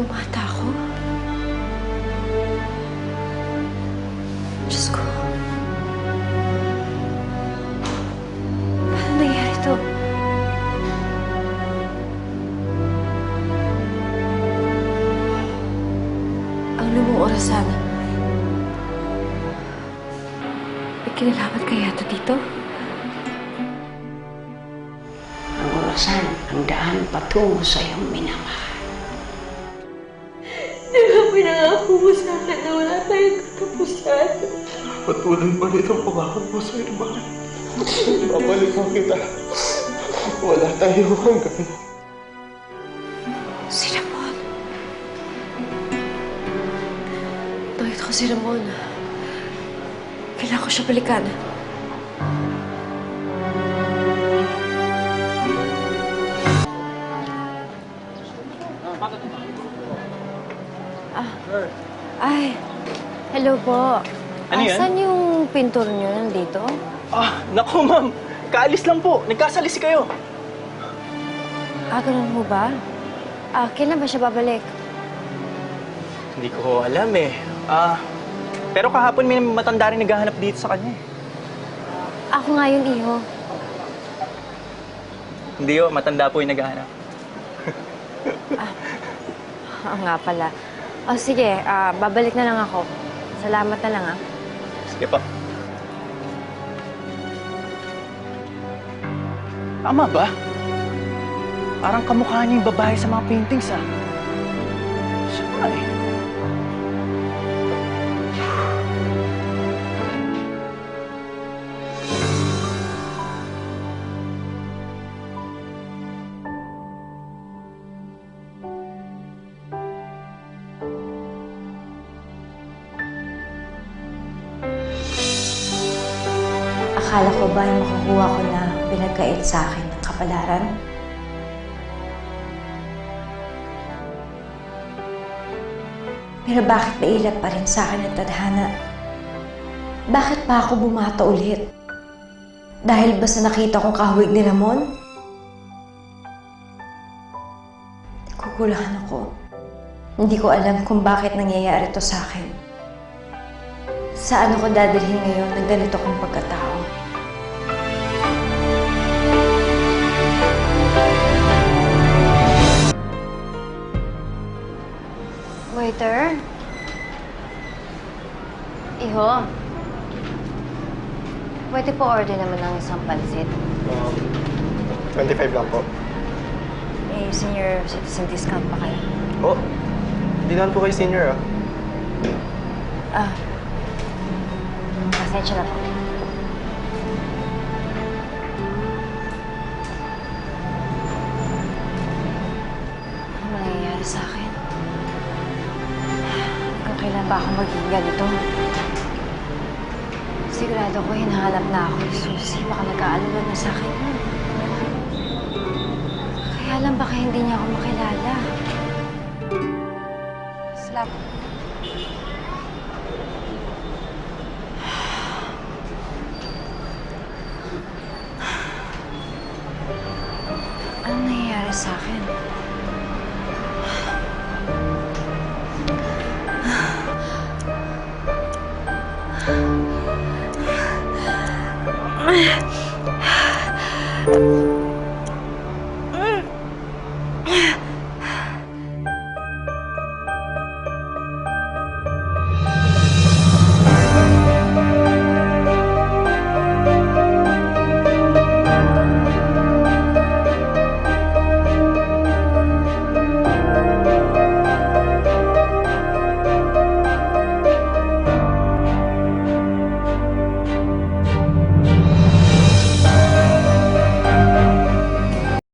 Bumata ako? Diyos ko. Paano nangyari to? Ang lumang orasan. May kinalaman kaya to dito? Ang orasan, ang daan patungo sa iyong minamahal. Pinangako mo sa akin na wala tayong katapusan? Patuloy pa rin ang pangakot mo sa iyo, Mahal. Babalik mo kita. Wala tayo hanggang. Si Ramon. Nakita ko si Ramon. Kailangan ko siya balikan. Ay. Hello po. Ano yan? Asan yung pintor niyo nandito? Ah, naku ma'am. Kaalis lang po. Nagkasalisi kayo. Ah, ganun mo ba? Ah, kailan ba siya babalik? Hindi ko alam eh. Ah, pero kahapon may matanda rin naghahanap dito sa kanya eh. Ako nga yun, iho. Hindi oh, matanda po yung naghahanap. Oo nga pala. O sige, ah, babalik na lang ako. Salamat na lang ah. Sige pa. Tama ba? Parang kamukha niya yung babae sa mga paintings ah. Siya nga eh. Akala ko ba makukuha ko na pinagkait sa akin ng kapalaran? Pero bakit nailat pa rin sa akin ang tadhana? Bakit pa ako bumata ulit? Dahil ba sa nakita kong kahawig ni Ramon? Nagkukulangan ako. Hindi ko alam kung bakit nangyayari to sa akin. Saan ako dadalhin ngayon ng ganito kong pagkatao? Waiter? Iho? Pwede po order naman ng isang pansit. Um, 25 lang po. Eh, senior citizen discount pa kayo. Oh, hindi naman po kayo senior ah. Ah. Pasensya na po. Kailan ba ako magiging ganito? Sigurado ko hinahanap na ako ni Susie. Baka nag-aalala na sa akin. Kaya lang baka hindi niya ako makilala. Slap. Ano nangyayari sa akin? Ah.